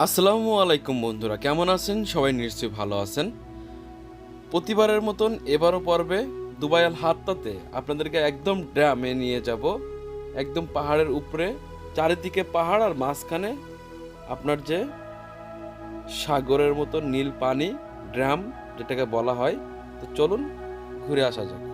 আসসালামু আলাইকুম বন্ধুরা, কেমন আছেন? সবাই নিশ্চয়ই ভালো আছেন। প্রতিবারের মতন এবারও পর্বে দুবাই আল হাত্তাতে আপনাদেরকে একদম ড্রামে নিয়ে যাব। একদম পাহাড়ের উপরে, চারিদিকে পাহাড় আর মাঝখানে আপনার যে সাগরের মতো নীল পানি, ড্রাম, যেটাকে বলা হয়। তো চলুন, ঘুরে আসা যাক।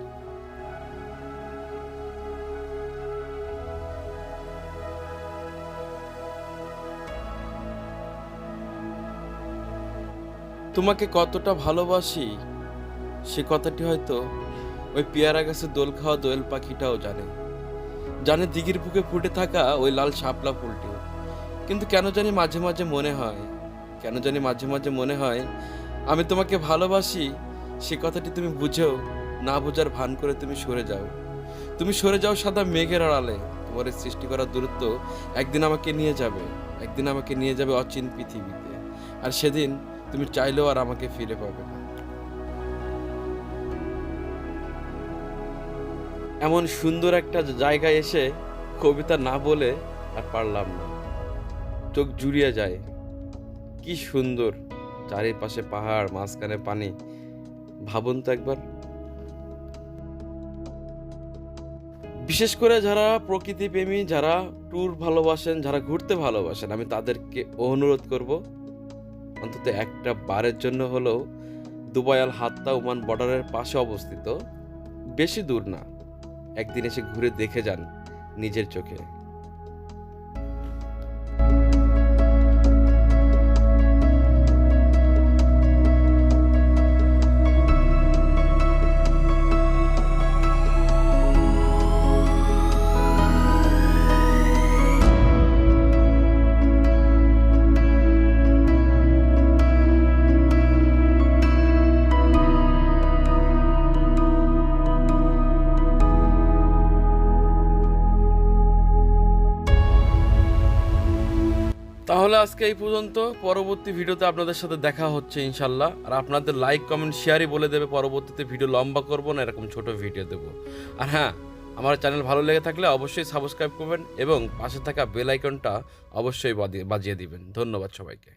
তোমাকে কতটা ভালোবাসি, সে কথাটি হয়তো ওই পেয়ারা গাছের দোল খাওয়া দোয়েল পাখিটাও জানে। জানে দিঘির বুকে ফুটে থাকা ওই লাল শাপলা ফুলটি। কিন্তু কেন জানি মাঝে মাঝে মনে হয়, কেন জানি মাঝে মাঝে মনে হয়, আমি তোমাকে ভালোবাসি, সে কথাটি তুমি বুঝেও, না বোঝার ভান করে তুমি সরে যাও। তুমি সরে যাও সাদা মেঘের আড়ালে, তোমার সৃষ্টি করার দূরত্ব একদিন আমাকে নিয়ে যাবে, একদিন আমাকে নিয়ে যাবে অচিন পৃথিবীতে। আর সেদিন তুমি চাইলেও আর আমাকে ফিরে পাবে না। এমন সুন্দর একটা জায়গায় এসে কবিতা না বলে আর পারলাম না। চোখ জুড়িয়ে যায়, কি সুন্দর চারিপাশে পাহাড়, মাঝখানে পানি। ভাবুন তো একবার। বিশেষ করে যারা প্রকৃতি প্রেমী যারা ট্যুর ভালোবাসেন, যারা ঘুরতে ভালোবাসেন, আমি তাদেরকে অনুরোধ করব অন্তত একটা বারের জন্য হলেও দুবাইয়াল হাত্তা ওমান বর্ডারের পাশে অবস্থিত, বেশি দূর না। একদিন এসে ঘুরে দেখে যান নিজের চোখে। তাহলে আজকে এই পর্যন্ত। পরবর্তী ভিডিওতে আপনাদের সাথে দেখা হচ্ছে ইনশাল্লাহ। আর আপনাদের লাইক কমেন্ট শেয়ারই বলে দেবে, পরবর্তীতে ভিডিও লম্বা করব না, এরকম ছোট ভিডিও দেবো। আর হ্যাঁ আমার চ্যানেল ভালো লেগে থাকলে অবশ্যই সাবস্ক্রাইব করবেন এবং পাশে থাকা বেল আইকনটা অবশ্যই বাজিয়ে দিবেন। ধন্যবাদ সবাইকে।